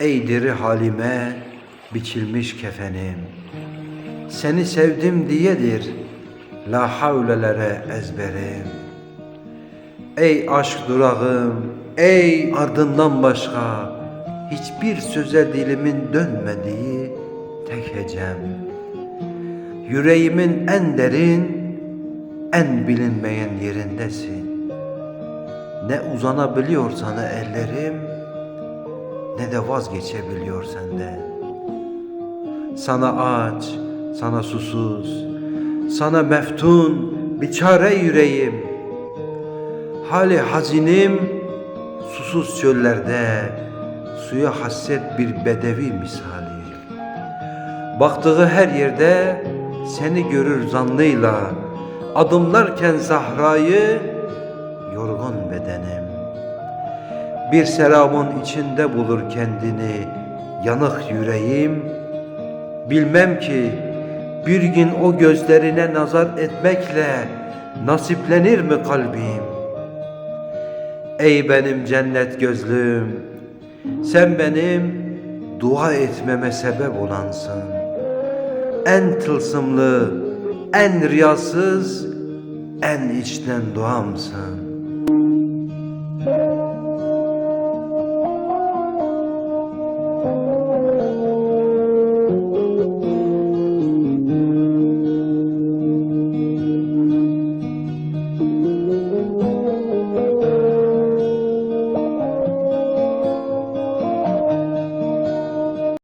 Ey diri halime biçilmiş kefenim Seni sevdim diyedir La havlelere ezberim. Ey aşk durağım Ey ardından başka Hiçbir söze dilimin dönmediği tek hecem. Yüreğimin en derin En bilinmeyen yerindesin. Ne uzanabiliyor sana ellerim ne de vazgeçebiliyor senden. Sana aç, sana susuz, sana meftun, biçare yüreğim. Hali hazinim, susuz çöllerde, suya hasret bir bedevi misali. Baktığı her yerde seni görür zanlıyla, adımlarken zahrayı, yorgun bedenim. Bir selamın içinde bulur kendini yanık yüreğim. Bilmem ki bir gün o gözlerine nazar etmekle nasiplenir mi kalbim? Ey benim cennet gözlüm, sen benim dua etmeme sebep olansın. En tılsımlı, en riyasız, en içten duamsın.